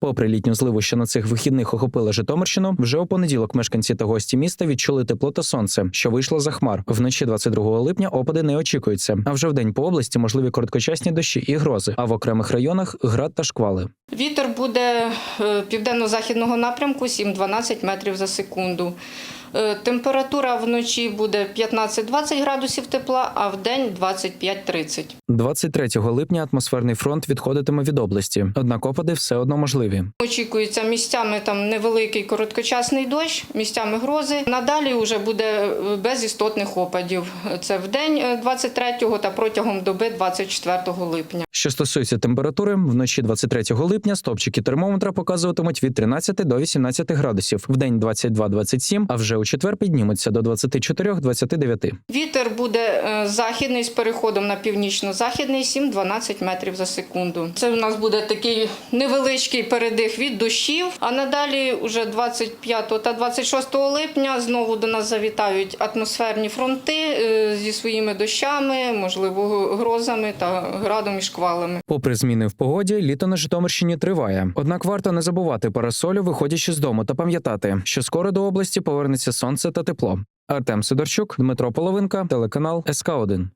Попри літню зливу, що на цих вихідних охопила Житомирщину, вже у понеділок мешканці та гості міста відчули тепло та сонце, що вийшло за хмар. Вночі 22 липня опади не очікуються. А вже в день по області можливі короткочасні дощі і грози. А в окремих районах град та шквали. Вітер буде е, південно-західного напрямку 7-12 метрів за секунду. Е, Температура вночі буде 15-20 градусів тепла, а в день 25-30. 23 липня атмосферний фронт відходитиме від області, однак опади все одно можливі. Очікується місцями там невеликий короткочасний дощ, місцями грози. Надалі вже буде е, без істотних опадів. Це в день е, 23 та протягом доби 24 липня. Що стосується температури, вночі 23 липня стопчики термометра показуватимуть від 13 до 18 градусів, в день 22-27, а вже у четвер піднімуться до 24-29. Вітер буде е, західний з переходом на північно-західний 7-12 метрів за секунду. Це у нас буде такий невеличкий передих від дощів. А надалі, уже 25 та 26 липня, знову до нас завітають атмосферні фронти е, зі своїми дощами, можливо, грозами та градом і шквалами. Попри зміни в погоді, літо на Житомирщині триває. Однак варто не забувати парасолю, виходячи з дому, та пам'ятати, що скоро до області повернеться сонце та тепло. Артем Сидорчук, Дмитро Половинка, телеканал СК 1